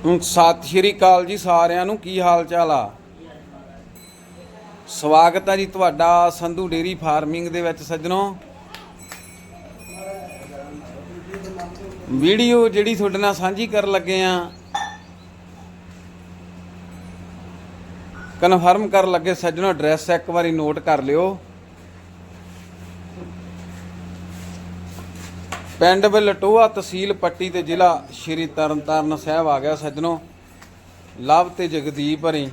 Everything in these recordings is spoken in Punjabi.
ਸਤਿ ਸ਼੍ਰੀ ਅਕਾਲ ਜੀ ਸਾਰਿਆਂ ਨੂੰ, ਕੀ ਹਾਲ ਚਾਲ ਆ? ਸਵਾਗਤ ਹੈ ਜੀ ਤੁਹਾਡਾ ਸੰਧੂ ਡੇਰੀ ਫਾਰਮਿੰਗ ਦੇ ਵਿੱਚ ਸੱਜਣੋ। ਵੀਡੀਓ ਜਿਹੜੀ ਤੁਹਾਡੇ ਨਾਲ ਸਾਂਝੀ ਕਰਨ ਲੱਗੇ ਆ ਕਨਫਰਮ ਕਰਨ ਲੱਗੇ ਸੱਜਣੋ ਐਡਰੈਸ ਇੱਕ ਵਾਰੀ ਨੋਟ ਕਰ ਲਿਓ। ਪਿੰਡ ਬਲਟੋਆ ਤਹਿਸੀਲ ਪੱਟੀ ਤੇ ਜ਼ਿਲ੍ਹਾ ਸ਼੍ਰੀ ਤਰਨਤਾਰਨ ਸਾਹਿਬ ਆ ਗਿਆ ਸੱਜਣੋ। ਲਵ ਤੇ ਜਗਦੀਪ ਹਰੀ।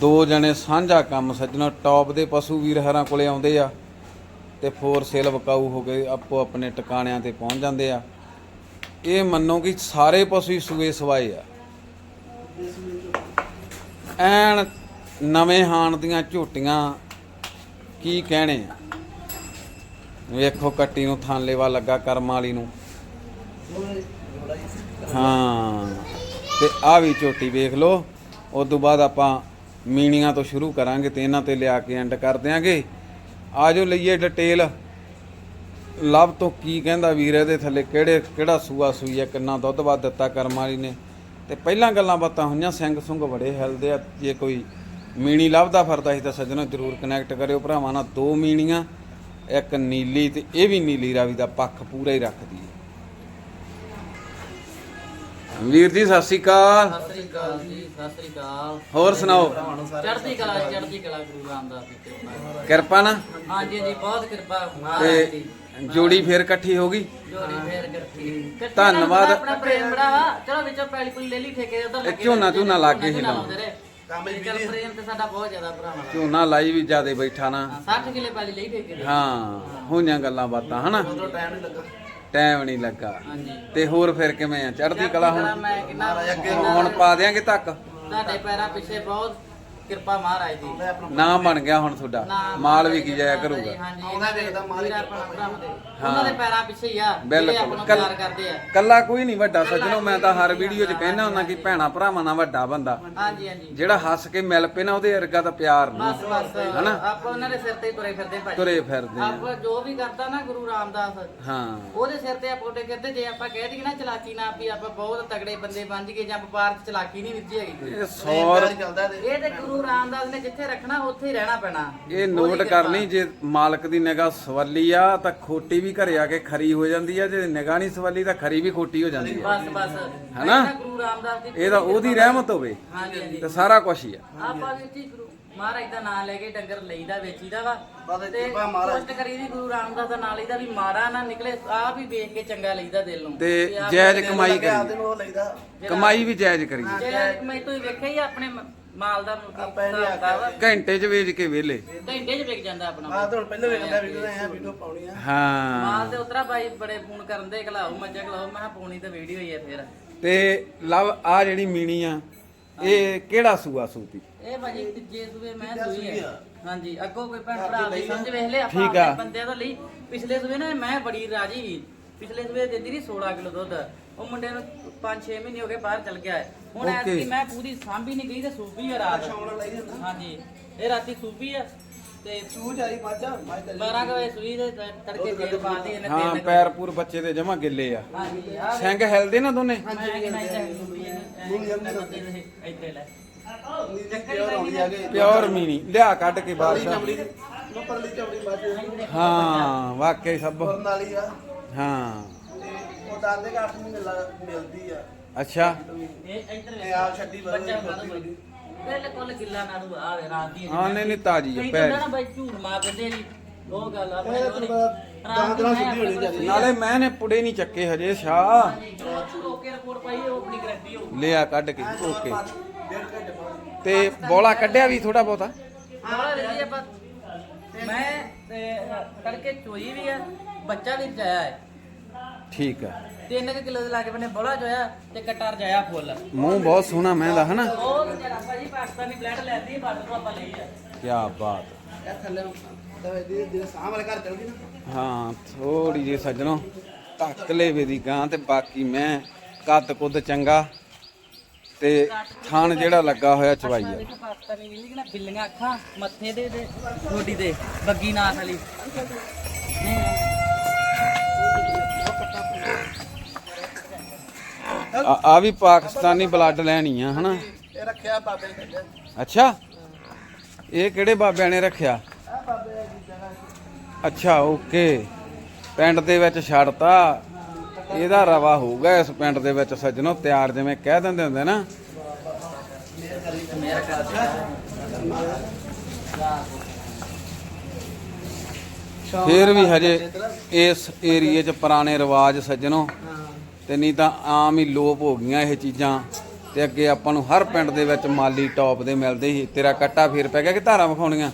ਦੋ ਜਣੇ ਸਾਂਝਾ ਕੰਮ ਸੱਜਣੋ, ਟੌਪ ਦੇ ਪਸ਼ੂ ਵੀਰ ਹਰਾਂ ਕੋਲੇ ਆਉਂਦੇ ਆ ਤੇ ਫੋਰ ਸੇਲ ਵਕਾਊ ਹੋ ਕੇ ਆਪੋ ਆਪਣੇ ਟਿਕਾਣਿਆਂ ਤੇ ਪਹੁੰਚ ਜਾਂਦੇ ਆ। ਇਹ ਮੰਨੋ ਕਿ ਸਾਰੇ ਪਸ਼ੂ ਹੀ ਸੂਏ ਸਵਾਏ ਆ। ਐਨ ਨਵੇਂ ਹਾਣ ਦੀਆਂ ਝੋਟੀਆਂ ਕੀ ਕਹਿਣੇ ਆ? ਵੇਖੋ ਕੱਟੀ ਨੂੰ ਥਾਂਲੇਵਾ ਲੱਗਾ ਕਰਮ ਵਾਲੀ ਨੂੰ। ਹਾਂ, ਤੇ ਆ ਵੀ ਝੋਟੀ ਵੇਖ ਲਓ। ਉਸ ਤੋਂ ਬਾਅਦ ਆਪਾਂ ਮੀਣੀਆਂ ਤੋਂ ਸ਼ੁਰੂ ਕਰਾਂਗੇ ਤੇ ਇਹਨਾਂ ਤੇ ਲਿਆ ਕੇ ਐਂਡ ਕਰ ਦਿਆਂਗੇ। ਆਜੋ ਲਈਏ ਡਿਟੇਲ ਲਵ ਤੋਂ ਕੀ ਕਹਿੰਦਾ ਵੀਰ, ਇਹਦੇ ਥੱਲੇ ਕਿਹੜੇ, ਕਿਹੜਾ ਸੂਆ ਸੂਈ ਹੈ, ਕਿੰਨਾ ਦੁੱਧ ਵੱਧ ਦਿੱਤਾ ਕਰਮ ਵਾਲੀ ਨੇ। ਤੇ ਪਹਿਲਾਂ ਗੱਲਾਂ ਬਾਤਾਂ ਹੋਈਆਂ, ਸਿੰਘ ਸੁੰਗ ਬੜੇ ਹਿਲਦੇ ਆ। ਜੇ ਕੋਈ ਮੀਣੀ ਲੱਭਦਾ ਫਰਦਾ ਸੀ ਤਾਂ ਸੱਜਣੋ ਜਰੂਰ ਕਨੈਕਟ ਕਰਿਓ। ਭਰਾਵਾਂ ਨਾਲ ਦੋ ਮੀਣੀਆਂ ਇੱਕ ਨੀਲੀ ਤੇ ਇਹ ਵੀ ਨੀਲੀ ਰਾਵੀ ਦਾ ਪੱਖ ਪੂਰਾ ਹੀ ਰੱਖਦੀ ਹੈ। ਵੀਰ ਜੀ ਸਤਿ ਸ਼੍ਰੀ ਅਕਾਲ। ਸਤਿ ਸ੍ਰੀ ਅਕਾਲ ਜੀ ਸਤਿ ਸ੍ਰੀ ਅਕਾਲ। ਹੋਰ ਸੁਣਾਓ? ਚੜ੍ਹਦੀ ਕਲਾ ਚੜ੍ਹਦੀ ਕਲਾ ਗੁਰੂ ਰਾਮਦਾਸ ਦੀ। ਕਿਰਪਾ ਕਿਰਪਾ ਨਾ? ਹਾਂਜੀ ਜੀ ਬਹੁਤ ਕਿਰਪਾ ਮਹਾਰਾਜ ਦੀ ਤੇ ਜੋੜੀ ਫੇਰ ਇਕੱਠੀ ਹੋ ਗਈ? ਜੋੜੀ ਫੇਰ ਕਰਤੀ ਧੰਨਵਾਦ। ਆਪਣਾ ਪ੍ਰੇਮ ਬੜਾ ਵਾ। ਚਲੋ ਵਿੱਚੋਂ ਪੈਲੀ ਪੁਲੀ ਲੈ ਲਈ ਠੇਕੇ ਉਧਰ ਇਹ ਝੋਨਾ ਝੋਨਾ ਲੱਗ ਗਏ ਸੀ ਲਾਉਂਦੇ ਰਹੇ। ਚੱਲ ਪ੍ਰੇਮ ਤੇ ਸਾਡਾ ਬਹੁਤ ਜ਼ਿਆਦਾ ਭਰਾਵਾਂ ਦਾ ਝੋਨਾ ਲਾਈ ਵੀ ਜਿਆਦੇ ਬੈਠਾ ਨਾ। ਹਾਂ, 60 ਕਿਲੇ ਪੈਲੀ ਲਈ ਦੇ। ਹਾਂ ਹੋਈਆਂ ਗੱਲਾਂ ਬਾਤਾਂ ਹਨਾ? ਟਾਈਮ ਨਹੀਂ ਲੱਗਾ। ਹਾਂਜੀ। ਤੇ ਹੋਰ ਫਿਰ ਕਿਵੇਂ ਆ? ਚੜ੍ਹਦੀ ਕਲਾ ਹੁਣ? ਮੈਂ ਕਿੰਨਾ ਹੁਣ ਪਾ ਦਿਆਂਗੇ ਤੱਕ? ਤੁਹਾਡੇ ਪੈਰਾਂ ਪਿੱਛੇ ਬਹੁਤ ਕਿਰਪਾ ਮਹਾਰਾਜ ਦੀ। ਨਾ ਬਣ ਗਿਆ ਹੁਣ ਤੁਹਾਡਾ। ਮਾਲ ਵੀ ਕੀ ਜਾਇਆ ਕਰੂਗਾ। ਹਾਂਜੀ ਉਹਨਾਂ ਦੇ ਵੀਰ ਆਪਣਾ ਭਰਾਵਾਂ ਦੇ। ਉਹਨਾਂ ਦੇ ਪੈਰਾਂ ਪਿੱਛੇ ਹੀ ਆ ਜਿਹੜੇ ਬਿਲਕੁਲ। ਪਿਆਰ ਕਰਦੇ ਆ। ਕੱਲਾ ਕੋਈ ਨਹੀਂ ਵੱਡਾ ਸੱਜਣੋ ਮੈਂ ਤਾਂ ਹਰ ਵੀਡੀਓ 'ਚ ਕਹਿਣਾ ਹੁੰਦਾ ਕਿ ਭੈਣਾ ਭਰਾਵਾਂ ਨਾਲ ਵੱਡਾ ਬੰਦਾ। ਹਾਂਜੀ ਹਾਂਜੀ। ਜਿਹੜਾ ਹੱਸ ਕੇ ਮਿਲ ਪਏ ਨਾ ਉਹਦੇ ਵਰਗਾ ਤਾਂ ਪਿਆਰ ਨਹੀਂ। ਬਸ ਬਸ। ਹਨਾ? ਆਪਾਂ ਉਹਨਾਂ ਦੇ ਸਿਰ ਤੇ ਹੀ ਤੁਰੇ ਫਿਰਦੇ ਭਾਈ ਤੁਰੇ ਫਿਰਦੇ ਆ। ਆਪਾਂ ਜੋ ਵੀ ਕਰਦਾ ਨਾ ਗੁਰੂ ਰਾਮਦਾਸ ਹਾਂ। ਉਹਦੇ ਸਿਰ ਤੇ ਆਪਾਂ ਉੱਤੇ ਕਰਦੇ ਜੇ ਆਪਾਂ ਕਹਿ ਦਈਏ ਨਾ ਚਲਾਕੀ ਨਾ ਵੀ ਆਪਾਂ ਬਹੁਤ ਤਗੜੇ ਬੰਦੇ ਬਣ ਜੀਏ ਜਾਂ ਵਪਾਰ 'ਚ ਚਲਾਕੀ ਨਹੀਂ ਵਿੱਜੀ ਹੈਗੀ। ਇਹ ਸੌਰ ਇਹ ਤੇ ਗੁਰੂ ਰਾਮਦਾਸ ਨੇ ਜਿੱਥੇ ਰੱਖਣਾ ਉੱਥੇ ਹੀ ਰਹਿਣਾ ਪੈਣਾ। ਇਹ ਨੋਟ ਕਰ ਲਈ ਜੇ ਮਾਲਕ ਦੀ ਨਿਗਾਹ ਸਵੱਲੀ ਆ ਤਾਂ ਖੋਟੀ ਵੀ ਘਰੇ ਆ ਕੇ ਖਰੀ ਹੋ ਜਾਂਦੀ ਆ ਜੇ ਨਿਗਾਹ ਨਹੀਂ ਸਵੱਲੀ ਤਾਂ ਖਰੀ ਵੀ ਖੋਟੀ ਹੋ ਜਾਂਦੀ ਆ। ਬਸ ਬਸ। ਹਨਾ? ਗੁਰੂ ਰਾਮਦਾਸ ਦੀ ਇਹ ਤਾਂ ਉਹਦੀ ਰਹਿਮਤ ਹੋਵੇ। ਹਾਂਜੀ ਹਾਂਜੀ। ਤੇ ਸਾਰਾ ਕੁਝ ਹੀ ਆ। ਆਪਾਂ ਵੀ ਜੀ ਗੁਰੂ ਮਹਾਰਾਜ ਦਾ ਨਾਮ ਲੈ ਕੇ ਡੰਗਰ ਲਈਦਾ ਵੇਚੀਦਾ ਵਾ। ਤੇ ਕੋਸ਼ਟ ਕਰੀ ਦੀ। ਗੁਰੂ ਰਾਮਦਾਸ ਦਾ ਨਾਮ ਲਈਦਾ ਵੀ ਮਾੜਾ ਨਾ ਨਿਕਲੇ ਆਪ ਹੀ ਵੇਖ ਕੇ ਚੰਗਾ ਲਈਦਾ ਦਿਲ ਨੂੰ। ਤੇ ਵੀ ਜਾਇਜ਼ ਕਮਾਈ ਕਰੀ ਕਮਾਈ ਵੀ ਜਾਇਜ਼ ਕਰੀ ਜਿਹੜਾ ਮੈਂ ਤੂੰ ਵੇਖਿਆ ਹੀ ਆ ਆਪਣੇ ਮਾਲ ਦਾ ਹਿਸਾਬ ਵਾ। ਘੰਟੇ 'ਚ ਵੇਚ ਕੇ ਵਿਹਲੇ। ਘੰਟੇ 'ਚ ਵਿਕ ਜਾਂਦਾ ਆਪਣਾ ਹਾਂ। ਮਾਲ ਤੇ ਉਤਰਾ ਬਾਈ ਬੜੇ ਫੋਨ ਕਰਨ ਦੇ ਖਲਾਓ ਮੱਝਾਂ ਖਲਾਓ ਮੈਂ ਕਿਹਾ ਪਾਉਣੀ ਤਾਂ ਵੀਡੀਓ ਹੀ ਆ ਫਿਰ। ਤੇ ਲਵ ਆ ਜਿਹੜੀ ਮੀਣੀ ਆ ਇਹ ਕਿਹੜਾ ਸੂਆ ਸੂਤੀ? ਇਹ ਭਾਜੀ ਤੀਜੇ ਸੂਏ ਮੈਂ ਸੂਈ ਹੈ ਹਾਂਜੀ ਅੱਗੋਂ ਕੋਈ ਭੈਣ ਭਰਾ ਲਈ ਸਮਝ ਵੇਖ ਲੈ ਆਪਾਂ ਠੀਕ ਆ। ਆਪਣੇ ਬੰਦਿਆਂ ਤੋਂ ਲਈ। ਪਿਛਲੇ ਸੂਏ ਨਾ ਮੈਂ ਬੜੀ ਰਾਜੀ ਸੀ। ਪਿਛਲੇ ਸੂਏ ਦਿੰਦੀ ਰਹੀ 16 ਕਿਲੋ ਦੁੱਧ। ਉਹ ਮੁੰਡੇ ਨੂੰ 5-6 ਮਹੀਨੇ ਹੋ ਗਏ ਬਾਹਰ ਚਲ ਗਿਆ ਹੈ ਹੁਣ Okay. ਐਤਕੀ ਮੈਂ ਪੂਰੀ ਸਾਂਭੀ ਨਹੀਂ ਗਈ ਤੇ ਸੂਪੀ ਆ ਰਾਤ। ਹਾਂਜੀ। ਇਹ ਰਾਤੀ ਸੂਪੀ ਆ। ਤੇ ਸੂਜ ਆਈ ਮਾਝਾ 12 ਵਜੇ ਸੂਈ ਦੇ ਤ- ਤੜਕੇ ਤੇਲ ਪਾਤੀ ਇਹਨੇ ਹਾਂ ਤਿੰਨ ਪੈਰ ਪੂਰ ਬੱਚੇ ਦੇ ਜਮਾ ਗਿੱਲੇ ਆ। ਹਾਂਜੀ ਆ ਸਿੰਘ ਹਿਲਦੇ ਨਾ ਦੋਨੇ? ਮੈਂ ਕਿਹਾ ਇੱਥੇ ਸੂਪੀ ਇਹਨੇ ਇੱਥੇ ਲੈ। ਚੱਕਰ ਹੀ ਲੱਗੀ ਨਾ। ਪਿਓਰ ਮੀਣੀ ਲਿਆ ਕੱਢ ਕੇ ਬਾਹਰ ਹਾਂ ਵਾਕਈ ਸਭ। ਹਾਂ। ਅੱਛਾ। ਇਹ ਇੱਧਰ। ਬੱਚਾ ਬਾਈ। ਬਿਲਕੁਲ ਗਿੱਲਾ ਨਾ ਰੂ ਆ ਰਾਤ ਦੀ ਹਾਂ ਨਹੀਂ ਨਹੀਂ ਤਾਜੀ ਆ ਨਾ ਬਾਈ ਝੂਠ ਮਾਰ ਦਿੰਦੇ ਜੀ ਉਹ ਗੱਲ ਆ ਨੂੰ। ਸਿੱਧੀ ਹੋਣੀ ਚਾਹੀਦੀ ਨਾਲੇ ਮੈਂ ਨੇ ਪੁੜੇ ਨਹੀਂ ਚੱਕੇ ਹਜੇ ਸ਼ਾਹ। ਓਕੇ ਰਿਪੋਰਟ ਪਾਈ ਉਹ ਆਪਣੀ ਗਰੰਟੀ ਹੋ ਲਿਆ ਕੱਢ ਕੇ ਓਕੇ। ਤੇ ਬੋਲਾ ਕੱਢਿਆ ਵੀ ਥੋੜਾ ਬਹੁਤਾ? ਬੋਲਾ ਦੇ ਜੀ ਆਪਾਂ। ਮੈਂ ਤੇ ਤੜਕੇ ਚੋਈ ਵੀ ਆ ਬੱਚਾ ਵੀ ਜਾਇਆ ਹੈ। ਠੀਕ ਆ। 3 ਕਿਲੋ ਦੇ ਲਾਗੇ ਬਨੇ ਬੋਲਾ ਜੋਇਆ ਤੇ ਕਟਾਰ ਜਾਇਆ ਫੁੱਲ। ਮੂੰਹ ਬਹੁਤ ਸੋਹਣਾ ਮੈਂ ਦਾ ਹਨਾ? ਉਹ ਜਿਹੜਾ ਭਾਜੀ ਪਾਕਿਸਤਾਨੀ ਬਲੈਡ ਲੈਂਦੀ ਬਾਰਡਰ ਤੋਂ ਆਪਾਂ ਲਈ ਆ। ਕੀ ਬਾਤ। ਹਾਂ ਥੋੜੀ ਜਿਹੀ ਸੱਜਣੋ ਧੱਕ ਲੇਵੇ ਦੀ ਗਾਂ ਤੇ ਬਾਕੀ ਮੈਂ ਕੱਦ ਕੁੱਦ ਚੰਗਾ ਤੇ ਥਣ ਜਿਹੜਾ ਲੱਗਾ ਹੋਇਆ ਚਵਾਈ ਆ। ਦੇਖੋ ਪਾਕਿਸਤਾਨੀ ਵੀ ਨਹੀਂ ਨਾ ਬਿੱਲੀਆਂ ਅੱਖਾਂ ਮੱਥੇ ਦੇ ਤੇ ਗੋਡੀ ਦੇ ਬੱਗੀ ਨਾਥ ਵਾਲੀ। ਆ ਆ ਵੀ ਪਾਕਿਸਤਾਨੀ ਬਲੱਡ ਲੈਣੀ ਆ ਹਨਾ? ਇਹ ਰੱਖਿਆ ਬਾਬੇ ਨੇ ਅੱਛਾ? ਇਹ ਕਿਹੜੇ ਬਾਬਿਆਂ ਨੇ ਰੱਖਿਆ? ਬਾਬੇ ਦੀ ਅੱਛਾ ਓਕੇ। ਪਿੰਡ ਦੇ ਵਿੱਚ ਛੱਡਤਾ। ਇਹਦਾ ਰਵਾ ਹੋਊਗਾ ਇਸ ਪਿੰਡ ਦੇ ਵਿੱਚ ਸੱਜਣੋ ਤਿਆਰ ਜਿਵੇਂ ਕਹਿ ਦਿੰਦੇ ਹੁੰਦੇ ਨਾ। ਫੇਰ ਵੀ ਹਜੇ ਇਸ ਏਰੀਏ 'ਚ ਪੁਰਾਣੇ ਰਿਵਾਜ ਸੱਜਣੋ। ਤੇ ਨਹੀਂ ਤਾਂ ਆਮ ਹੀ ਲੋਪ ਹੋ ਗਈਆਂ ਇਹ ਚੀਜ਼ਾਂ। ਤੇ ਅੱਗੇ ਆਪਾਂ ਨੂੰ ਹਰ ਪਿੰਡ ਦੇ ਵਿੱਚ ਮਾਲੀ ਟੌਪ ਦੇ ਮਿਲਦੇ ਸੀ। ਤੇਰਾ ਕੱਟਾ ਫੇਰ ਪੈ ਗਿਆ ਕਿ ਧਾਰਾਂ ਵਿਖਾਉਣੀਆਂ?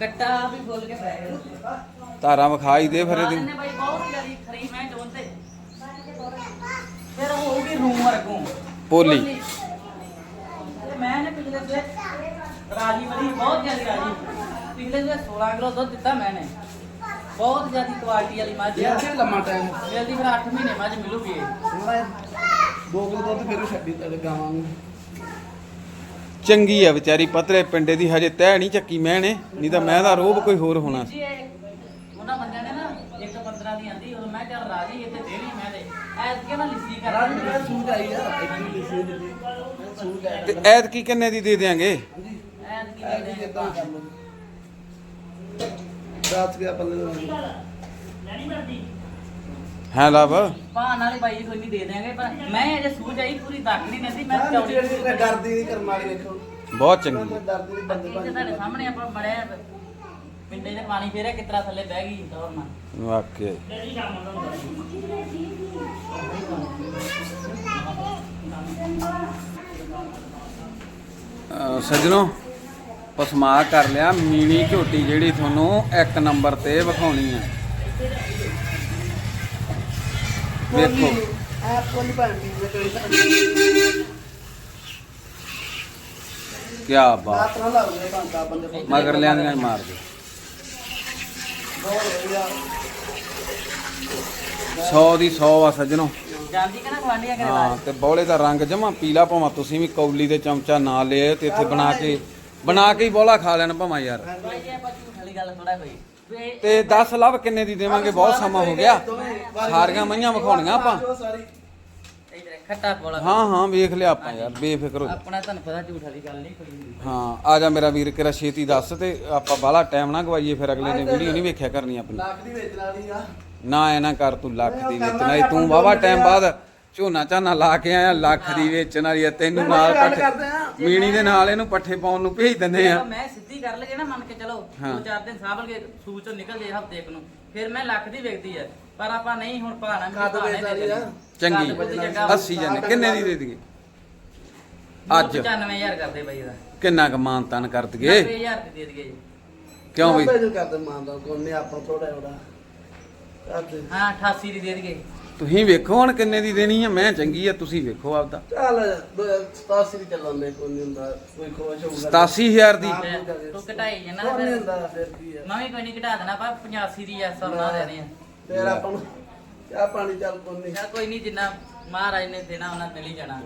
ਕੱਟਾ ਵੀ ਖੋਲ ਕੇ ਪੈ ਗਿਆ। ਧਾਰਾਂ ਵਿਖਾਈ ਦੇ ਫਿਰ ਇਹਦੀ। ਬਾਈ ਬਹੁਤ ਜਿਆਦੀ ਖਰੀ ਮੈਂ ਜੋਨ ਤੇ। ਫਿਰ ਹੋਊਗੀ ਰੂਮ ਵਰਗੋਂ। ਪੋਲੀ। ਮੈਂ ਨੇ ਪਿਛਲੇ ਰਾਜੀ ਬੜੀ ਬਹੁਤ ਜਿਆਦੀ ਰਾਜੀ। ਪਿਛਲੇ ਸੇ 16 ਕਿਲੋ ਦੁੱਧ ਦਿੱਤਾ ਮੈਨੇ ਬਹੁਤ ਜਿਆਦੀ ਕੁਆਲਿਟੀ ਵਾਲੀ ਮੱਝ ਆ ਇਹ ਲੰਮਾ ਟਾਈਮ ਜਲਦੀ ਫਿਰ 8 ਮਹੀਨੇ ਮੱਝ ਮਿਲੂਗੀ ਇਹ। ਦੋ ਕਿਲੋ ਦੁੱਧ ਫਿਰ ਛੱਡੀ ਤੇ ਗਾਵਾਂ ਨੂੰ। ਚੰਗੀ ਆ ਵਿਚਾਰੀ ਪਤਰੇ ਪਿੰਡੇ ਦੀ ਹਜੇ ਤਹਿ ਨਹੀਂ ਚੱਕੀ ਮੈਂ ਨੇ ਨਹੀਂ ਤਾਂ ਮੈਂ ਦਾ ਰੋਬ ਕੋਈ ਹੋਰ ਹੋਣਾ। ਸੀ ਜੀ ਇਹ ਉਹਨਾਂ ਬੰਦਿਆਂ ਨੇ ਨਾ ਇੱਕ 15 ਦੀ ਆਂਦੀ ਉਹ ਮੈਂ ਚੱਲ ਰਾਜੀ ਇੱਥੇ ਦੇਣੀ ਮੈਂ ਦੇ ਐਸ ਕੇ ਨਾ ਲਿੱਸੀ ਕਰ। ਰਾਜ ਸੂਟ ਆਈ ਆ ਇੱਕ ਲਿਸੀ ਦਿੱਤੀ। ਸੂਟ ਤੇ ਐਤ ਕੀ ਕਿੰਨੇ ਦੀ ਦੇ ਦਿਆਂਗੇ? ਐਸ ਕੀ ਐ ਦੇ ਜੀ ਦੇ ਇਦਾਂ ਕਰ ਲਓ। ਰਾਤ ਗਿਆ ਪੱਲੇ ਨੂੰ ਹੈ ਲਵ ਭਾਣ ਵਾਲੀ ਬਾਈ ਜੀ ਕੋਈ ਨਹੀਂ ਦੇ ਦੇਾਂਗੇ ਪਰ ਮੈਂ ਅਜੇ ਸੂਝ ਆਈ ਪੂਰੀ ਦੱਕ ਨਹੀਂ ਦਿੰਦੀ ਮੈਂ ਚੌੜੀ ਜਿਹੜੀ ਮੈਂ ਡਰਦੀ ਨਹੀਂ ਕਰਮ ਵਾਲੀ ਵੇਖੋ। ਬਹੁਤ ਚੰਗੀ। ਮੈਂ ਡਰਦੀ ਨਹੀਂ ਬੰਦੇ ਤੇ ਤੁਹਾਡੇ ਸਾਹਮਣੇ ਆਪਾਂ ਬੜਿਆ ਪਿੰਡੇ 'ਚ ਪਾਣੀ ਫੇਰਿਆ ਕਿਤਰਾ ਥੱਲੇ ਬਹਿ ਗਈ ਦੌੜ ਨਾਲ ਵਾਕਿਆ ਸੱਜਣੋ ਪਸਮਾ ਕਰ ਲਿਆ ਮੀਣੀ ਝੋਟੀ ਜਿਹੜੀ ਤੁਹਾਨੂੰ ਇੱਕ ਨੰਬਰ ਤੇ ਵਿਖਾਉਣੀ ਆ। ਵੇਖੋ। ਆਪ ਕੋਲ ਪਾਣੀ ਦੇ ਕੋਈ ਕੀ ਬਾਤ। ਮਗਰ ਲਿਆਂਦੀਆਂ ਮਾਰ ਦੇ 100 ਦੀ 100 ਆ ਸੱਜਣੋ। ਜਾਂਦੀ ਕਿ ਨਾ ਖਵਾਂਡੀਆਂ ਕਰੇ ਹਾਂ ਤੇ ਬੌਲੇ ਦਾ ਰੰਗ ਜਮਾ ਪੀਲਾ ਭਾਵਾਂ ਤੁਸੀਂ ਵੀ ਕੌਲੀ ਦੇ ਚਮਚਾ ਨਾ ਲਿਆਓ ਤੇ ਇੱਥੇ ਬਣਾ ਕੇ ਬਣਾ ਕੇ ਹੀ ਬੌਲਾ ਖਾ ਲੈਣ ਭਾਵਾਂ ਯਾਰ। ਬਾਈ ਜੀ ਆਪਾਂ ਝੂਠ ਵਾਲੀ ਗੱਲ ਥੋੜਾ ਹੋਈ ਤੇ ਤੇ 10 ਲੱਭ ਕਿੰਨੇ ਦੀ ਦੇਵਾਂਗੇ? ਬਹੁਤ ਸਮਾਂ ਹੋ ਗਿਆ। ਸਾਰੀਆਂ ਮਈਆਂ ਵਿਖਾਉਣੀਆਂ ਆਪਾਂ। ਸਾਰੀ ਇਧਰ ਖੱਟਾ ਪੋਲਾ ਹਾਂ ਹਾਂ ਵੇਖ ਲਿਆ ਆਪਾਂ ਯਾਰ ਬੇਫਿਕਰ ਹੋ ਜਾ। ਆਪਣਾ ਤੁਹਾਨੂੰ ਪਤਾ ਝੂਠ ਵਾਲੀ ਗੱਲ ਨਹੀਂ ਕੋਈ ਹੁੰਦੀ ਹਾਂ ਆ ਜਾ ਮੇਰਾ ਵੀਰ ਕਿਰਾ ਛੇਤੀ ਦੱਸ ਤੇ ਆਪਾਂ ਬਾਹਲਾ ਟਾਈਮ ਨਾ ਗਵਾਈਏ ਫਿਰ ਅਗਲੇ ਨੇ ਵੀਡੀਓ ਨਹੀਂ ਵੇਖਿਆ ਕਰਨੀ ਆਪਣੀ। ਲੱਖ ਦੀ ਵੇਚਣ ਵਾਲੀ ਆ। ਨਾ ਐ ਨਾ ਕਰ ਤੂੰ ਲੱਖ ਦੀ ਵੇਚਣ ਤੂੰ ਵਾਵਾ ਟਾਈਮ ਬਾਅਦ ਝੋਨਾ ਝਾਨਾ ਲਾ ਕੇ ਆਇਆ ਲੱਖ ਦੀ ਵੇਚਣ ਵਾਲੀ ਆ ਤੈਨੂੰ ਨਾਲ ਗੱਲ ਪੱਠੇ ਕਰਦੇ ਆ। ਮੀਣੀ ਦੇ ਨਾਲ ਇਹਨੂੰ ਪੱਠੇ ਪਾਉਣ ਨੂੰ ਭੇਜ ਦਿੰਦੇ ਆ ਮੈਂ ਸਿੱਧੀ ਕਰ ਲਗੇ ਨਾ ਮੰਨ ਕੇ ਚਲੋ ਹਾਂ। ਦੋ ਚਾਰ ਦਿਨ ਸਾਂਭਲ ਕੇ ਸੂਚ ਨਿਕਲ ਜੇ ਹਫ਼ਤੇ ਇੱਕ ਨੂੰ। ਫਿਰ ਮੈਂ ਲੱਖ ਦੀ ਵੇਚਦੀ ਆ। ਪਰ ਆਪਾਂ ਨਹੀਂ ਹੁਣ ਭਾਣਾ ਕੱਦ ਵੇਚ ਵਾਲੀ ਆ। ਚੰਗੀ। 80 ਜਾਂਦੇ। ਕਿੰਨੇ ਦੀ ਦੇ ਦਈਏ? ਅੱਜ। 95000 ਕਰਦੇ ਬਾਈ ਦਾ ਕਿੰਨਾ ਕੁ ਮਾਨ ਤਾਨ ਕਰ ਦਈਏ? 90000 ਦੀ ਦੇ ਦਈਏ ਜੀ। ਕਿਉਂ ਬਈ? ਆਪੇ ਜੋ ਕਰਦੇ ਮਾਨਦਾ ਕੋਨੇ ਆਪਾਂ ਥੋੜਾ ਥੋੜਾ ਕਰਦੇ ਹਾਂ 88 ਦੀ ਦੇ ਦਈਏ। ਤੁਸੀਂ ਵੇਖੋ ਹੁਣ ਕਿੰਨੇ ਦੀ ਦੇਣੀ ਆ ਮੈਂ ਚੰਗੀ ਆ ਤੁਸੀਂ ਵੇਖੋ ਆਪਦਾ। ਚੱਲ 87 ਦੀ ਚੱਲਾਂਦੇ ਕੋਈ ਨਹੀਂ ਹੁੰਦਾ ਕੋਈ ਖੁਸ਼ ਹੋਊਗਾ। 87000 ਦੀ। ਤੇ ਘਟਾਈ ਜਨਾ ਕੋਈ ਨਹੀਂ ਫਿਰ। ਹੁੰਦਾ ਫਿਰ ਕੀ ਆ। ਮੈਂ ਵੀ ਕੋਈ ਨਹੀਂ ਘਟਾ ਦੇਣਾ ਪਰ 85 ਦੀ ਐਸਾ ਬਣਾ ਦੇਣੀ ਆ। ਫਿਰ ਆਪਾਂ ਨੂੰ ਚਾਹ ਪਾਣੀ ਚੱਲ ਕੋਈ ਨਹੀਂ ਚੱਲ ਕੋਈ ਨਹੀਂ ਜਿੰਨਾ ਮਹਾਰਾਜ ਨੇ ਦੇਣਾ ਉਹਨਾਂ ਮਿਲ ਹੀ ਜਾਣਾ।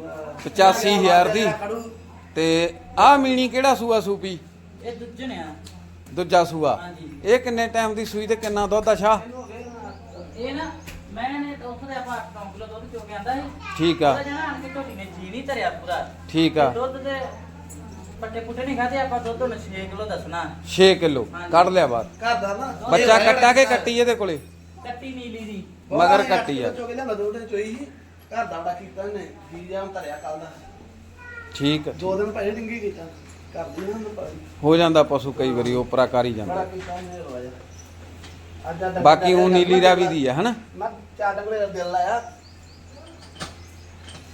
85000 ਦੀ। ਤੇ ਆ ਮੀਣੀ ਕਿਹੜਾ ਸੂਆ ਸੂਪੀ? ਇਹ ਦੂਜੇ ਨੇ ਆ। ਦੂਜਾ ਸੂਆ। ਹਾਂਜੀ। ਇਹ ਕਿੰਨੇ ਟਾਈਮ ਦੀ ਸੂਈ ਤੇ ਕਿੰਨਾ ਦੁੱਧ ਆ ਸ਼ਾ ਇਹ ਨਾ ਮੈਂ ਨੇ ਤਾਂ ਉੱਥੇ ਦੇ ਆਪਾਂ 9 ਕਿਲੋ ਦੁੱਧ ਚੋ ਕੇ ਆਂਦਾ ਸੀ। ਠੀਕ ਆ। ਉਹਦਾ ਜਣਾ ਆਣ ਕੇ ਝੋਟੀ ਨੇ ਜੀ ਨਹੀਂ ਧਰਿਆ ਪੂਰਾ। ਠੀਕ ਆ। ਤੇ ਦੁੱਧ ਦੇ ਪੱਟੇ ਪੁੱਟੇ ਨਹੀਂ ਖਾਦੇ ਆਪਾਂ ਦੁੱਧ ਨੂੰ 6 ਕਿਲੋ ਦੱਸਣਾ। 6 ਕਿਲੋ ਕੱਢ ਲਿਆ ਬਾਹਰ। ਘਰ ਦਾ ਨਾ। ਬੱਚਾ ਕੱਟਾ ਕੇ ਕੱਟੀ ਇਹਦੇ ਕੋਲੇ? ਕੱਟੀ ਨੀਲੀ ਦੀ। ਮਗਰ ਕੱਟੀ ਆ। ਚੋ ਕੇ ਲਿਆਂਦਾ ਦੋ ਦਿਨ ਚੋਈ ਸੀ। ਘਰ ਦਾ ਬੜਾ ਕੀਤਾ ਨੇ ਜੀ ਜਾਮ ਧਰਿਆ ਕੱਲ ਦਾ। ਠੀਕ ਆ। ਦੋ ਦਿਨ ਪਹਿਲੇ ਡਿੰਗੀ ਕੀਤਾ। ਕਰਦੀ ਨਾ ਮੈਂ ਭਾਈ ਹੋ ਜਾਂਦਾ ਪਸ਼ੂ ਕਈ ਵਾਰੀ ਉਪਰਾ ਕਰ ਹੀ ਬੜਾ ਜਾਂਦਾ ਕੀਤਾ ਨੇ ਰੋਇਆ ਅੱਜ ਆ ਬਾਕੀ ਉਹ ਨੀਲੀ ਰਾਵੀ ਦੀ ਆ ਹਨਾ ਮੈਂ ਚਾਰ ਡੰਗਰੇ ਦਾ ਦਿਲ ਲਾਇਆ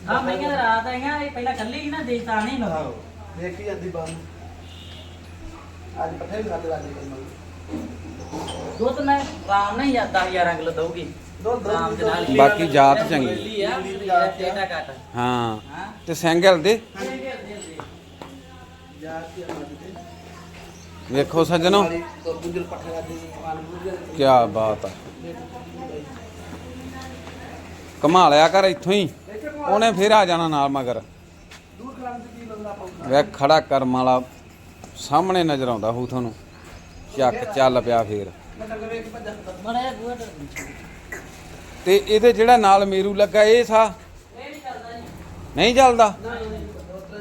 ਹਾਂ ਮੈਂ ਕਹਿੰਦਾ ਰਾਤ ਆਈਆਂ ਇਹ ਪਹਿਲਾਂ ਕੱਲੀ ਸੀ ਨਾ ਦੇਖ ਤਾਂ ਨਹੀਂ ਲੋ ਆਹੋ ਦੇਖੀ ਜਾਂਦੀ ਬਾਹਰ ਨੂੰ ਅੱਜ ਪੱਠੇ ਵੀ ਖਾਦੇ ਲੱਗੇ ਕਰਨਾ ਦੁੱਧ ਮੈਂ ਆਰਾਮ ਨਾਲ ਹੀ 10 11 ਕਿਲੋ ਦਊਗੀ ਦੁੱਧ- ਦੁੱਧ- ਆਰਾਮ ਦੇ ਨਾਲ ਹੀ। ਬਾਕੀ ਜਾਤ ਚੰਗੀ। ਨੀਲੀ ਆ ਨੀਲੀ ਜਾਤ ਆ। ਡੇਟਾ ਕੱਟ ਹਾਂ ਹਾਂ ਤੇ ਸੈਂਗਲ ਦੇ ਯਾਰ ਕੀ ਆ ਮੱਝ ਤੇ ਵੇਖੋ ਸੱਜਣੋ। ਵਾਲੀ ਕੀ ਬਾਤ ਆ। ਕਮਾ ਲਿਆ ਕਰ ਇੱਥੋਂ ਹੀ। ਉਹਨੇ ਫੇਰ ਆ ਜਾਣਾ ਨਾਲ ਮਗਰ। ਦੂਰ ਖੜਾ ਕਰਮ ਵਾਲਾ ਸਾਹਮਣੇ ਨਜ਼ਰ ਆਉਂਦਾ ਹੂ ਤੁਹਾਨੂੰ। ਚੱਕ ਚੱਲ ਪਿਆ ਫੇਰ। ਤੇ ਇਹਦੇ ਜਿਹੜਾ ਨਾਲ ਮੇਰੂ ਲੱਗਾ, ਇਹ ਸਾ? ਨਹੀਂ ਚੱਲਦਾ?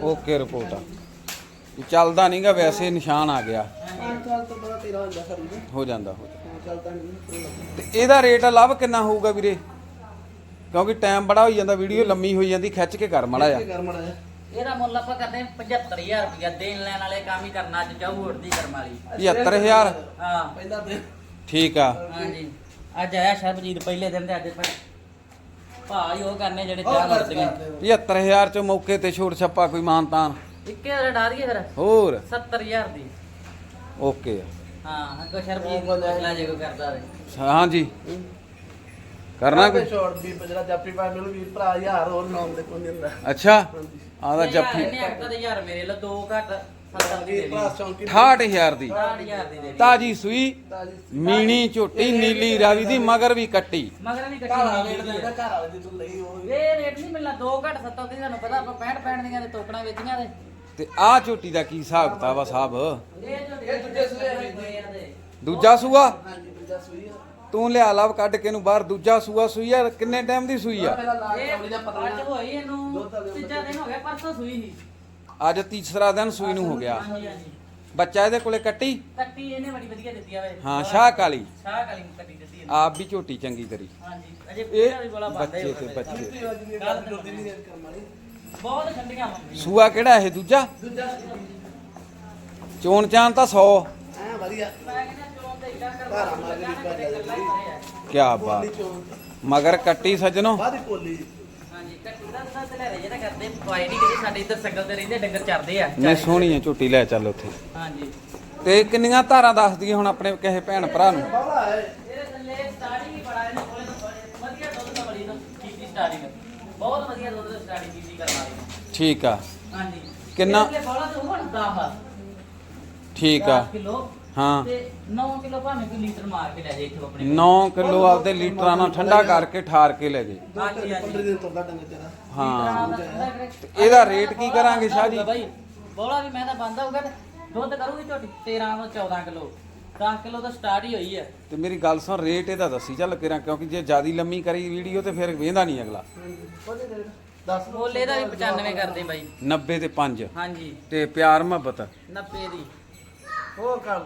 ਓਕੇ, ਰਿਪੋਰਟ ਆ। ਇਹ ਚੱਲਦਾ ਨਹੀਂਗਾ ਵੈਸੇ ਨਿਸ਼ਾਨ ਆ ਗਿਆ। ਪੰਜ ਸਾਲ ਤੋਂ ਬੜਾ ਤੇਰਾ ਹੁੰਦਾ ਸਰ ਜੀ ਹੋ ਜਾਂਦਾ ਹੋ ਜਾਂਦਾ। ਹਾਂ ਚੱਲਦਾ ਨਹੀਂ। ਤੇ ਇਹਦਾ ਰੇਟ ਲਾਭ ਕਿੰਨਾ ਹੋਊਗਾ ਵੀਰੇ? ਕਿਉਂਕਿ ਟਾਈਮ ਬੜਾ ਹੋਈ ਜਾਂਦਾ ਵੀਡੀਓ ਲੰਮੀ ਹੋਈ ਜਾਂਦੀ ਖਿੱਚ ਕੇ ਕਰ ਮੜਾ ਜਾ ਇਹਦਾ ਮੁੱਲ ਆਪਾਂ ਕਰਦੇ 75000 ਰੁਪਇਆ ਦੇਣ ਲੈਣ ਵਾਲੇ ਕੰਮ ਹੀ ਕਰਨਾ ਅੱਜ ਚਾਹੂ ਉੜਦੀ ਕਰਮ ਵਾਲੀ। 75000 ਹਾਂ। ਪਹਿਲਾ ਦਿਨ ਠੀਕ ਆ। ਹਾਂਜੀ। ਅੱਜ ਆਇਆ ਸ਼ਰਬਜੀਤ ਪਹਿਲੇ ਦਿਨ ਤੇ ਅੱਜ ਪਰ ਭਾਈ ਉਹ ਕਰਨੇ ਜਿਹੜੇ ਉਹ ਲੜਦੇ 75000 ਚ ਮੌਕੇ ਤੇ ਛੋਟ ਛੱਪਾ ਕੋਈ ਮਾਨਤਾਨ। ਇੱਕੇ ਆ ਰਹੀ ਹੈ ਫਿਰ? ਹੋਰ। 70000 ਦੀ। ਓਕੇ। ਹਾਂ ਅੱਗੋਂ ਸ਼ਰਬਜੀਤ ਨੂੰ ਪੁੱਛ ਲੈ ਜੇ ਕੋਈ ਕਰਦਾ ਹੋਵੇ। ਹਾਂਜੀ। ਕਰਨਾ ਕੋਈ? ਸ਼ਾਰਟ ਵੀ ਜਿਹੜਾ ਜਾਪੀ ਪਾ ਮੈਨੂੰ ਵੀ ਭਰਾ ਯਾਰ ਹੋਰ ਨਾਮ ਦੇ ਕੋਈ ਨਹੀਂ ਹੁੰਦਾ। ਅੱਛਾ। ਆਦਾ ਜੱਫੀ ਇਹਨੇ ਅੱਗਾ ਤੇ ਯਾਰ ਮੇਰੇ ਲਈ ਦੋ ਘੱਟ। 70 ਦੀ ਦੇ। ਇਹ ਭਰਾ ਚੌਂਕੀ 68000 ਦੀ 60000 ਦੀ ਦੇ ਤਾਜੀ ਸੂਈ। ਮੀਣੀ ਝੋਟੀ ਨੀਲੀ ਰਾਵੀ ਦੀ ਮਗਰ ਵੀ ਕੱਟੀ। ਮਗਰ ਵੀ ਘਰ ਕੱਟੀ ਵਾਲੇ ਨਹੀਂ ਦਾ ਘਰ ਵਾਲੇ ਦੀ ਤੂੰ ਲਈ ਉਹ ਇਹ ਰੇਟ ਨਹੀਂ ਮਿਲਣਾ ਦੋ ਘੱਟ 70 ਦੀ ਤੁਹਾਨੂੰ ਪਤਾ ਆਪਾਂ 65 65 ਦੀਆਂ ਦੇ ਟੋਕਣਾ ਵੇਚੀਆਂ ਦੇ ਤੇ ਆ ਝੋਟੀ ਦਾ ਕੀ ਹਿਸਾਬ ਕਿਤਾਬ ਆ ਸਾਹਿਬ? ਇਹ ਦੂਜੇ ਸੂਏ ਦੂਜਾ ਸੂਆ? ਹਾਂਜੀ ਦੂਜਾ ਸੂਈ ਆ। ਤੂੰ ਲਿਆ ਲਵ ਕੱਢ ਕੇ ਨੂੰ ਬਾਹਰ ਦੂਜਾ ਸੂਆ ਸੂਈ ਆ ਕਿੰਨੇ ਟਾਈਮ ਦੀ ਸੂਈ ਆ? ਇਹ ਅੱਜ ਹੋਈ ਇਹਨੂੰ ਵਾਲੇ ਤੀਜਾ ਦਿਨ ਹੋ ਗਿਆ ਪਰਸੋਂ ਸੂਈ ਸੀ। ਅੱਜ ਤੀਸਰਾ ਦਿਨ ਸੂਈ ਨੂੰ ਹੋ ਗਿਆ। ਹਾਂਜੀ ਹਾਂਜੀ। ਬੱਚਾ ਇਹਦੇ ਕੋਲੇ ਕੱਟੀ? ਕੱਟੀ ਇਹਨੇ ਬੜੀ ਵਧੀਆ ਦਿੱਤੀ ਆ ਵੇ। ਹਾਂ ਸ਼ਾਹ ਕਾਲੀ। ਸ਼ਾਹ ਕਾਲੀ ਨੂੰ ਕੱਟੀ ਦਿੱਤੀ ਇਹਨੇ ਆਪ ਵੀ ਝੋਟੀ ਚੰਗੀ ਤੇਰੀ ਹਾਂਜੀ ਅਜੇ ਇਹ ਪੂਰਾ ਵੀ ਬੜਾ ਬੰਦਾ ਬੱਚੇ ਤੇ ਬੱਚੇ। ਬਹੁਤ ਠੰਡੀਆਂ ਹੁੰਦੀਆਂ ਸੂਆ ਕਿਹੜਾ ਇਹ ਦੂਜਾ? ਚੋਣ ਚਾਨ ਤਾਂ 100 ਐ ਵਧੀਆ। ਮੈਂ ਕਹਿੰਦਾ ਚੋਂ ਤੇ ਇੱਦਾਂ ਕਰ ਘਰ ਮਾਰ ਕੇ ਨਿਕਲ ਜਾਂਦੀ। ਕਿਆ ਪੋਲੀ ਬਾਤ ਚੋਂ ਮਗਰ ਕੱਟੀ ਸੱਜਣੋ। ਬਾਦੀ ਪੋਲੀ। ਨਹੀਂ ਸੋਹਣੀ ਆ ਝੋਟੀ ਲੈ ਚੱਲ ਉੱਥੇ। ਹਾਂਜੀ। ਤੇ ਕਿੰਨੀਆਂ ਧਾਰਾਂ ਦੱਸ ਦਈਏ ਹੁਣ ਆਪਣੇ ਕਿਸੇ ਭੈਣ ਭਰਾ ਨੂੰ? ਹੈ ਹੀ ਬਹੁਤ ਵਧੀਆ ਦੁੱਧ ਦਾ ਸਟਾਰਟਿੰਗ ਕੀਤੀ ਠੀਕ ਆ। ਹਾਂਜੀ। ਕਿੰਨਾ- ਇਹਦੇ ਥੱਲੇ ਬੋਲਾ ਤੇ ਹੁਣ 10 ਠੀਕ ਆ। ਕਿਲੋ। ਹਾਂ। ਤੇ 9 ਕਿਲੋ ਭਾਵੇਂ ਕੋਈ ਲੀਟਰ ਮਾਰ ਕੇ ਲੈ ਜਾਏ ਇੱਥੇ ਆਪਣੇ 9 ਕਿਲੋ ਆਪਦੇ ਲੀਟਰਾਂ ਨਾਲ ਠੰਡਾ ਕਰਕੇ ਠਾਰ ਕੇ ਲੈ ਗਏ ਦੋ ਹਾਂਜੀ, ਤਿੰਨ ਹਾਂਜੀ। 15 ਦਿਨ ਤੋਂ ਦਾ ਡੰਗਰ ਤੇਰਾ। ਹਾਂ। ਹਾਂ ਇਹਦਾ ਰੇਟ ਕੀ ਕਰਾਂਗੇ ਸ਼ਾਹ ਜੀ? ਬਾਈ ਬੋਲਾ ਵੀ ਮੈਂ ਤਾਂ ਬੰਦ ਹੋਊਗਾ ਤੇ ਦੁੱਧ ਕਰੂਗੀ ਝੋਟੀ 13 ਤੋਂ 14 ਕਿਲੋ। 10 ਕਿਲੋ ਤਾਂ ਸਟਾਰਟ ਹੀ ਹੋਈ ਆ ਤੇ ਮੇਰੀ ਗੱਲ ਸੁਣ ਰੇਟ ਇਹਦਾ ਦੱਸੀ ਚੱਲ ਕਿਰਾਂ ਕਿਉਂਕਿ ਜੇ ਜਿਆਦੀ ਲੰਮੀ ਕਰੀ ਵੀਡੀਓ ਤੇ ਫਿਰ ਵੇਂਦਾ ਨਹੀਂ ਅਗਲਾ। ਉਹਦੇ ਦੇ 10 ਮੁੱਲ ਇਹਦਾ ਵੀ 95 ਕਰਦੇ ਬਾਈ। 90 ਤੇ 5 ਹਾਂਜੀ। ਤੇ ਪਿਆਰ ਮੁਹੱਬਤ। 90 ਦੀ। ਹੋਰ ਕਰ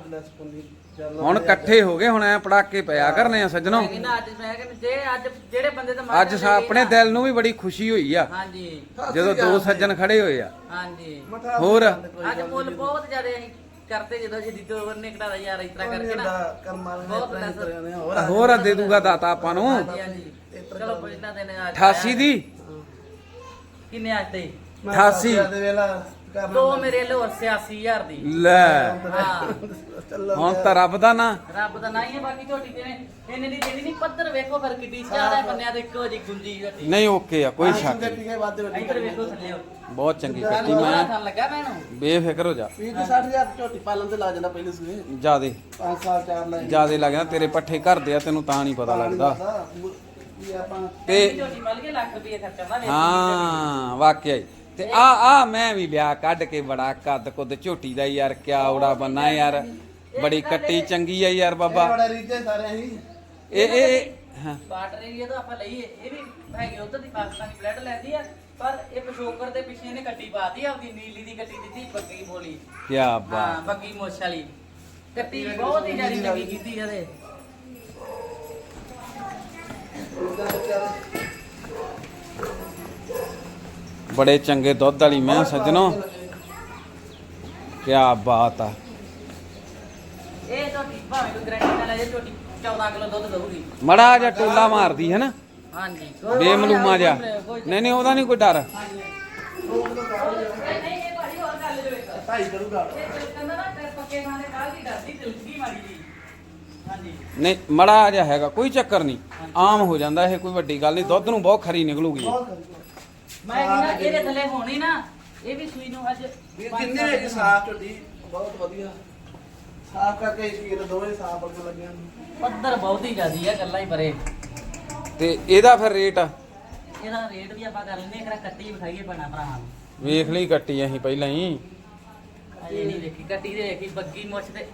ਚੱਲ ਹੁਣ ਇਕੱਠੇ ਹੋ ਗਏ ਹੁਣ ਐ ਪੜਾਕੇ ਪਿਆ ਕਰਨੇ ਆ ਸੱਜਣੋ। ਮੈਂ ਕਹਿੰਦਾ ਅੱਜ ਮੈਂ ਕਹਿੰਦਾ ਜੇ ਅੱਜ ਜਿਹੜੇ ਬੰਦੇ ਤਾਂ ਅੱਜ ਸਾ ਆਪਣੇ ਦਿਲ ਨੂੰ ਵੀ ਬੜੀ ਖੁਸ਼ੀ ਹੋਈ ਆ। ਹਾਂਜੀ। ਜਦੋਂ ਦੋ ਸੱਜਣ ਖੜੇ ਹੋਏ ਆ। ਹਾਂਜੀ। ਮਠਾ ਹੋਰ? ਅੱਜ ਮੁੱਲ ਬਹੁਤ ਜ਼ਿਆਦਾ ਅਸੀਂ ਕਰਦੇ ਜਦੋਂ ਅਸੀਂ ਦਿੱਤੋ ਵਰਨੇ ਕਢਾਦਾ ਯਾਰ ਇਸ ਤਰ੍ਹਾਂ ਕਰਕੇ ਨਾ। ਕਰਮਾਂ ਨੇ ਬਹੁਤ ਪੈਸਾ। ਨੇ ਹੋਰ ਹੋਰ ਦੇ ਦੂਗਾ ਦਾਤਾ ਆਪਾਂ ਨੂੰ। ਹਾਂਜੀ ਹਾਂਜੀ ਚਲੋ ਪਹਿਲਾਂ ਦਿਨ ਅੱਜ। 88 ਦੀ? ਕਿੰਨੇ ਅੱਜ ਤੇ ਮੈਂ 88 ਦੇ ਵੇਲਾ। ਕਰਨਾ ਦੋ ਮੇਰੇ ਲੋ 86000 ਦੀ। ਲੈ। ਹਾਂ। ਹੁਣ ਤਾਂ ਰੱਬ ਦਾ ਨਾ। ਰੱਬ ਦਾ ਨਹੀਂ ਹੈ ਬਾਕੀ ਝੋਟੀ ਤੇ ਨੇ ਇਹਨੇ ਦੀ ਜਿਹੜੀ ਨਹੀਂ ਪੱਧਰ ਵੇਖੋ ਫਿਰ ਕਿੱਡੀ ਚਾਰ ਹੈ ਬੰਨਿਆਂ ਦੇ ਇੱਕੋ ਜੀ ਗੁੰਜੀ ਝੋਟੀ। ਨਹੀਂ ਓਕੇ ਆ ਕੋਈ ਸ਼ੱਕ ਨਹੀਂ। ਠੀਕ ਹੈ ਬਾਅਦ ਦੇ ਇੱਧਰ ਵੇਖੋ ਥੱਲੇ ਬਹੁਤ ਚੰਗੀ ਕੱਟੀ ਮੈਂ। ਮੈਂ ਥਾਂ ਲੱਗਾ ਮੈਨੂੰ ਬੇਫਿਕਰ ਹੋ ਜਾ। 20 ਤੋਂ 60000 ਝੋਟੀ ਪਾਲਣ ਤੇ ਲਾ ਜਾਂਦਾ ਪਹਿਲੇ ਸੂਏ। ਜਿਆਦੇ। 5 ਸਾਲ 4 ਲੈ ਜਿਆਦੇ ਲੱਗਦਾ ਤੇਰੇ ਪੱਠੇ ਘਰ ਦੇ ਆ ਤੈਨੂੰ ਤਾਂ ਨਹੀਂ ਪਤਾ ਲੱਗਦਾ। ਵੀ ਆਪਾਂ ਤੇ ਤੇ ਝੋਟੀ ਮਲ ਕੇ ਲੱਖ ਰੁਪਏ ਖਰਚਾ ਨਾ ਹਾਂ ਵਾਕਿਆ ਹੀ। ਤੇ ਆ ਆ ਮੈਂ ਵੀ ਲਿਆ ਕੱਢ ਕੇ ਬੜਾ ਕੱਦ ਕੁੱਦ ਝੋਟੀ ਦਾ ਯਾਰ ਕਿਆ ਉੜਾ ਬੰਨਾ ਯਾਰ। ਬੜੀ ਕੱਟੀ ਚੰਗੀ ਆ ਯਾਰ ਬਾਬਾ। ਬੜਾ ਰੀਜੇ ਸਾਰੇ ਹੀ ਇਹ ਇਹ ਹਾਂ। ਬਾਰਡਰ ਏਰੀਆ ਤੋਂ ਆਪਾਂ ਲਈਏ ਇਹ ਵੀ ਹੈਗੀ ਉਧਰ ਦੀ ਪਾਕਿਸਤਾਨੀ ਬਲੱਡ ਲੈਂਦੀ ਆ ਪਰ ਇਹ ਪਿਸ਼ੋਕਰ ਦੇ ਪਿੱਛੇ ਇਹਨੇ ਕੱਟੀ ਪਾਤੀ ਆਪਦੀ ਨੀਲੀ ਦੀ ਕੱਟੀ ਦਿੱਤੀ ਬੱਗੀ ਬੋਲੀ। ਕਿਆ ਹਾਂ ਬਾਤ ਬੱਗੀ ਮੋਛ ਵਾਲੀ। ਕੱਟੀ ਬਹੁਤ ਹੀ ਜ਼ਿਆਦਾ ਚੰਗੀ ਕੀਤੀ ਇਹਦੇ। ਬੜੇ ਚੰਗੇ ਦੁੱਧ ਵਾਲੀ ਮੈਂ ਸੱਜਣੋ। ਕਿਆ ਬਾਤ ਆ। ਇਹ ਝੋਟੀ ਭਾਵੇਂ ਕੋਈ ਗਰੰਟੀ ਨਾਲ ਲੈ ਜੇ ਝੋਟੀ 14 ਕਿਲੋ ਦੁੱਧ ਦਊਗੀ। ਮੜਾ ਜਿਹਾ ਟੋਲਾ ਮਾਰਦੀ ਹੈ ਨਾ ਹਾਂਜੀ। ਬੇਮਲੂਮਾ ਜਿਹਾ। ਨਹੀਂ ਨਹੀਂ ਉਹਦਾ ਨਹੀਂ ਕੋਈ ਡਰ। ਨਹੀਂ ਕਰੂਗਾ। ਮੜਾ ਜਿਹਾ ਹੈਗਾ ਕੋਈ ਚੱਕਰ ਨਹੀਂ। ਆਮ ਹੋ ਜਾਂਦਾ ਇਹ ਕੋਈ ਵੱਡੀ ਗੱਲ ਨਹੀਂ ਦੁੱਧ ਨੂੰ ਬਹੁਤ ਖਰੀ ਨਿਕਲੂਗੀ। ਬਹੁਤ ਮੈਂ ਕਹਿੰਦਾ ਇਹਦੇ ਥੱਲੇ ਹੋਣੀ ਨਾ ਇਹ ਵੀ ਸੂਈ ਨੂੰ ਅੱਜ ਵੀਰ ਪੰਜ ਕਿੰਨੇ ਸੱਤ ਵਿੱਚ ਦਿਨ ਸਾਫ਼ ਝੋਟੀ ਬਹੁਤ ਵਧੀਆ। ਸਾਫ਼ ਕਰਕੇ ਸ਼ੀਰ ਦੋਵੇਂ ਸਾਫ਼ ਅੱਗੇ ਲੱਗੀਆਂ ਪੱਧਰ ਬਹੁਤ ਹੀ ਜ਼ਿਆਦੀ ਆ ਗੱਲਾਂ ਹੀ ਪਰੇ। ਤੇ ਇਹਦਾ ਫਿਰ ਰੇਟ ਇਹਦਾ ਰੇਟ ਵੀ ਆਪਾਂ ਕਰ ਲੈਂਦੇ ਆ ਕਿਹੜਾ ਕੱਟੀ ਵਿਖਾਈਏ ਬਣਾ ਭਰਾਵਾਂ ਨੂੰ। ਵੇਖ ਲਈ ਕੱਟੀ ਅਸੀਂ ਪਹਿਲਾਂ ਹੀ। ਅਜੇ ਨਹੀਂ ਵੇਖੀ ਕੱਟੀ ਦੇ ਵੇਖੀ ਬੱਗੀ ਮੁੱਛ ਤੇ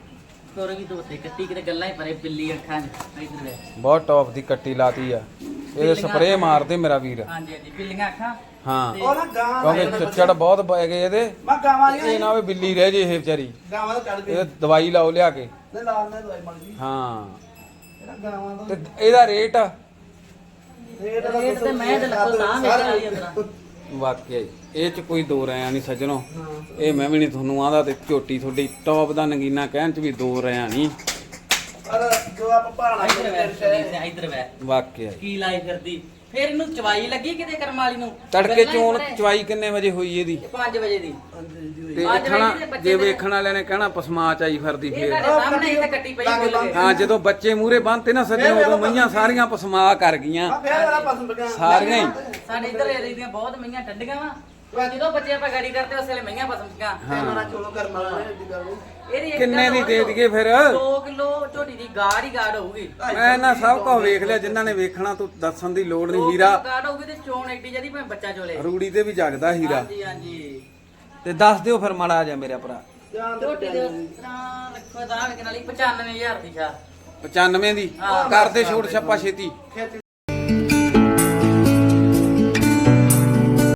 ਤੁਰ ਵੀ ਦੋਤੇ ਕੱਟੀ ਕਿਤੇ ਗੱਲਾਂ ਹੀ ਪਰੇ ਬਿੱਲੀ ਅੱਖਾਂ 'ਚ ਇਧਰ ਵੇ ਬਹੁਤ ਟੌਪ ਦੀ ਕੱਟੀ ਲਾਤੀ ਆ। ਇਹਦੇ ਸਪਰੇਅ ਮਾਰਦੇ ਮੇਰਾ ਵੀਰ। ਹਾਂਜੀ ਹਾਂਜੀ ਬਿੱਲੀਆਂ ਅੱਖਾਂ। ਹਾਂ। ਉਹ ਨਾ ਗਾਂ ਕਿਉਂਕਿ ਚੁੱਚੜ ਬਹੁਤ ਪੈ ਗਏ ਇਹਦੇ। ਮੈਂ ਗਾਵਾਂ ਇਹ ਨਾ ਹੋਵੇ ਬਿੱਲੀ ਰਹਿ ਜੇ ਇਹ ਵਿਚਾਰੀ। ਗਾਵਾਂ ਦਾ ਚੜ ਇਹ ਗਈ ਦਵਾਈ ਲਾਓ ਲਿਆ ਕੇ। ਨੇ ਲਾਲ ਨੇ ਦਵਾਈ ਮੰਗੀ ਹਾਂ। ਇਹਦਾ ਗਾਵਾਂ ਦਾ ਤੇ ਇਹਦਾ ਰੇਟ ਰੇਟ ਦਾ ਰੇਟ ਤੇ ਮੈਂ ਤੇ ਲੱਖੋਂ ਤਾਂ ਵੇਚਣ ਵਾਲੀ ਅੰਦਰ। ਵਾਕਿਆ ਹੀ, ਇਹ ਚ ਕੋਈ ਦੋ ਰਿਆਂ ਨਹੀਂ ਸੱਜਣੋ। ਹਾਂ। ਇਹ ਮੈਂ ਵੀ ਨਹੀਂ ਤੁਹਾਨੂੰ ਆਂਦਾ ਤੇ ਝੋਟੀ ਤੁਹਾਡੀ ਟੌਪ ਦਾ ਨਗੀਨਾ ਕਹਿਣ ਚ ਵੀ ਦੋ ਰਿਆਂ ਨਹੀਂ। ਪਰ ਜੋ ਆਪਾਂ ਭਾਣਾ ਇਧਰ ਵੈ ਸੰਦੀਪ ਇਧਰ ਵੈ ਵਾਕਿਆ ਹੀ। ਕੀ ਲਾਈ ਫਿਰਦੀ? ਫਿਰ ਇਹਨੂੰ ਚਵਾਈ ਲੱਗੀ ਕਿਤੇ ਕਰਮ ਵਾਲੀ ਨੂੰ? ਤੜਕੇ ਚੋਣ। ਚਵਾਈ ਕਿੰਨੇ ਵਜੇ ਹੋਈ ਇਹਦੀ? 5 ਵਜੇ ਦੀ। ਤੇ ਵੇਖਣਾ ਵਜੇ ਦੇ ਬੱਚੇ ਜੇ ਵੇਖਣ ਵਾਲਿਆਂ ਨੇ ਕਹਿਣਾ ਪਸਮਾ ਚ ਆਈ ਫਿਰਦੀ ਫੇਰ। ਸਾਹਮਣੇ ਇੱਥੇ ਕੱਟੀ ਪਈ ਹਾਂ ਜਦੋਂ ਬੱਚੇ ਮੂਰੇ ਬੰਨਤੇ ਨਾ ਸੱਜਣੋ ਉਦੋਂ ਮਈਆਂ ਸਾਰੀਆਂ ਪਸਮਾ ਕਰ ਗਈਆਂ। ਸਾਰੀਆਂ ਹੀ। ਸਾਡੇ ਇੱਧਰ ਏਰੀਏ ਦੀਆਂ ਬਹੁਤ ਮਈਆਂ ਠੰਡੀਆਂ ਵਾ। ਜਦੋਂ ਬੱਚੇ ਆਪਾਂ ਗਾੜੀ ਕਰਦੇ ਉਸ ਵੇਲੇ ਮਈਆਂ ਪਸੰਦੀਆਂ ਮੇਰਾ ਚੋਲੋ ਕਰ ਮਾਰਾ ਦੀ ਗੱਲ। ਇਹਦੀ ਇੱਕ ਕਿੰਨੇ ਦੀ ਦੇ ਦਈਏ ਫਿਰ? ਦੋ ਕਿਲੋ ਝੋਟੀ ਦੀ ਗਾੜ ਹੀ ਗਾੜ ਹੋਊਗੀ। ਮੈਂ ਇਹਨਾਂ ਸਭ ਕੁਝ ਵੇਖ ਲਿਆ ਜਿਨ੍ਹਾਂ ਨੇ ਵੇਖਣਾ ਤੂੰ ਦੱਸਣ ਦੀ ਲੋੜ ਨਹੀਂ ਹੀਰਾ। ਗਾੜ ਹੋਊਗੀ ਤੇ ਚੋਣ ਐਡੀ ਜਦੀ ਭਾਵੇਂ ਬੱਚਾ ਚੋਲੇ। ਰੂੜੀ ਤੇ ਵੀ ਜਗਦਾ ਹੀਰਾ। ਹਾਂਜੀ ਹਾਂਜੀ। ਤੇ ਦੱਸ ਦਿਓ ਫਿਰ ਮਾੜਾ ਜਾ ਮੇਰਾ ਭਰਾ। ਝੋਟੀ ਦੇ ਤਰ੍ਹਾਂ ਰੱਖੋ ਦਾ ਵੇਖਣ ਵਾਲੀ 95000 ਦੀ ਸ਼ਾ 95 ਦੀ? ਹਾਂ। ਕਰਦੇ ਛੋਟ ਛੱਪਾ ਛੇਤੀ।